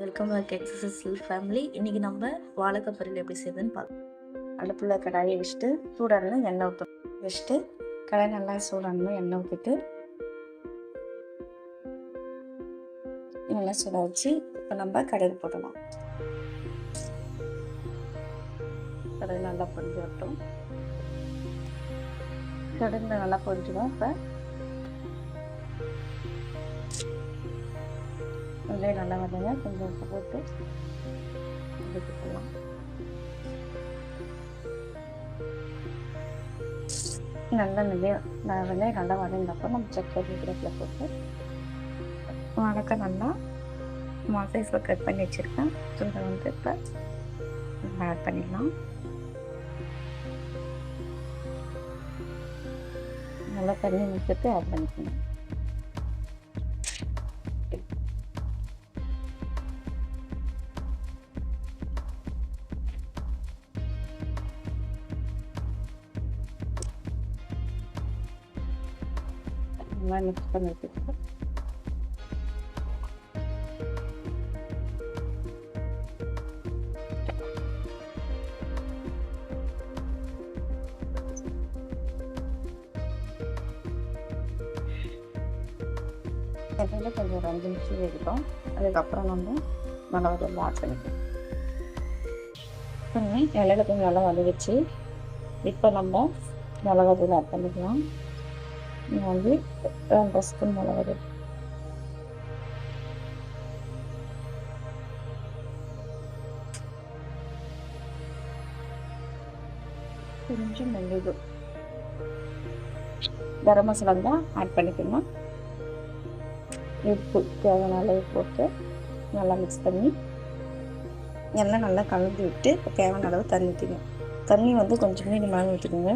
Welcome back exercise family இன்றைக்கி நம்ம வாழைக்காய் பொரியல் எப்படி செய்யுதுன்னு பார்க்கலாம். அடுப்பில் கடாயை வச்சுட்டு சூடானதும் எண்ணெய் ஊற்றும் வச்சுட்டு கடாய் நல்லா சூடானதும் எண்ணெய் ஊற்றிட்டு நல்லா சூடாக வச்சு இப்போ நம்ம கடுகு போடலாம். கடுகு நல்லா பொரிஞ்சு வரட்டும் கடுகு நல்லா பொரிஞ்சிடும். இப்போ வெங்காயம் நல்லா வதங்க கொஞ்சம் உப்பு போட்டு எடுத்துக்கலாம் நல்லா விலை வெங்காயம் நல்லா வதங்கினப்போ நம்ம சக்கரை கீரத்தில் போட்டு. வணக்கம் நல்லா ஸ்மால் கட் பண்ணி வச்சுருக்கேன். சுண்டை வந்து இப்போ ஆட் பண்ணிடலாம். நல்லா தண்ணி மிச்சிட்டு ஆட் பண்ணிக்கணும் நல்லா மிக்ஸ் பண்ணி இடையில கொஞ்சம் ஒரு அஞ்சு நிமிஷம் அதுக்கப்புறம் நம்ம மிளகாத்தூள் ஆட் பண்ணிக்கலாம் பண்ணி இலையில கொஞ்சம் நல்லா வதங்கிச்சு இப்போ நம்ம மிளகாத்தூள் ஆட் பண்ணிக்கலாம் இது வந்து ரெண்டு ஸ்பூன் மிளகாத்தூள் கொஞ்சம் மல்லிகை கரம் மசாலா தான் ஆட் பண்ணிக்கணும் உப்பு தேவையான அளவு போட்டு நல்லா மிக்ஸ் பண்ணி எல்லாம் நல்லா கலந்து விட்டு தேவையான அளவு தண்ணி ஊற்றிக்கணும் தண்ணி வந்து கொஞ்சம் மீடியமாக ஊற்றிக்கோங்க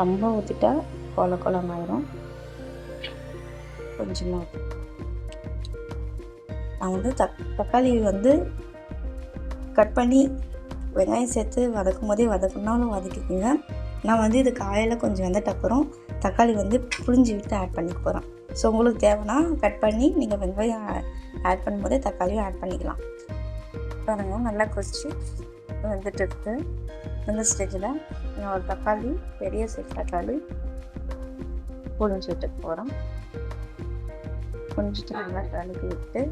ரொம்ப ஊற்றிட்டா கொல கொலமாயிரும். கொஞ்சமாக நான் வந்து தக் தக்காளி வந்து கட் பண்ணி வெங்காயம் சேர்த்து வதக்கும் போதே வதக்குனாலும் வதக்கிக்கோங்க. நான் வந்து இது காயில் கொஞ்சம் வெந்தட்டப்புறம் தக்காளி வந்து புளிஞ்சு விட்டு ஆட் பண்ணிக்க போகிறேன் ஸோ உங்களுக்கு தேவைன்னா கட் பண்ணி நீங்கள் வெங்காயம் ஆட் பண்ணும்போதே தக்காளியும் ஆட் பண்ணிக்கலாம். பாருங்க நல்லா கொதிச்சு வெந்துட்டு இருக்குது இந்த ஸ்டேஜில் நான் ஒரு தக்காளி பெரிய சைஸ் தக்காளி. புளிஞ்சு போகிறோம் புளிஞ்சிட்டு நல்லா கலக்கி விட்டு.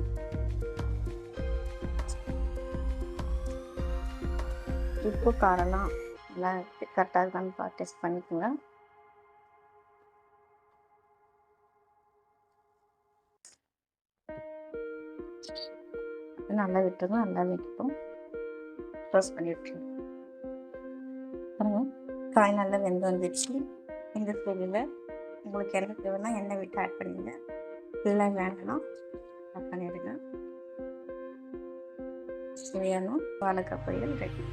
உப்பு காரம்லாம் நல்லா கரெக்டாக இருக்கான்னு டெஸ்ட் பண்ணிக்கோங்க. நல்லா விட்டுருங்க. நல்லா விட்டுட்டோம் ப்ரெஸ் பண்ணி விட்டுருங்க. பாருங்க. காய் நல்லா வெந்து வந்துடுச்சு இந்த ஸ்டேஜில் உங்களுக்கு எண்ணெய் தேவைன்னா எண்ணெய் விட்டு ஆட் பண்ணிடுங்க இல்லை வேண்டாம் ஆட் பண்ணிடுங்க. சுவையான வாழைக்காய் பொரியல் ரெடி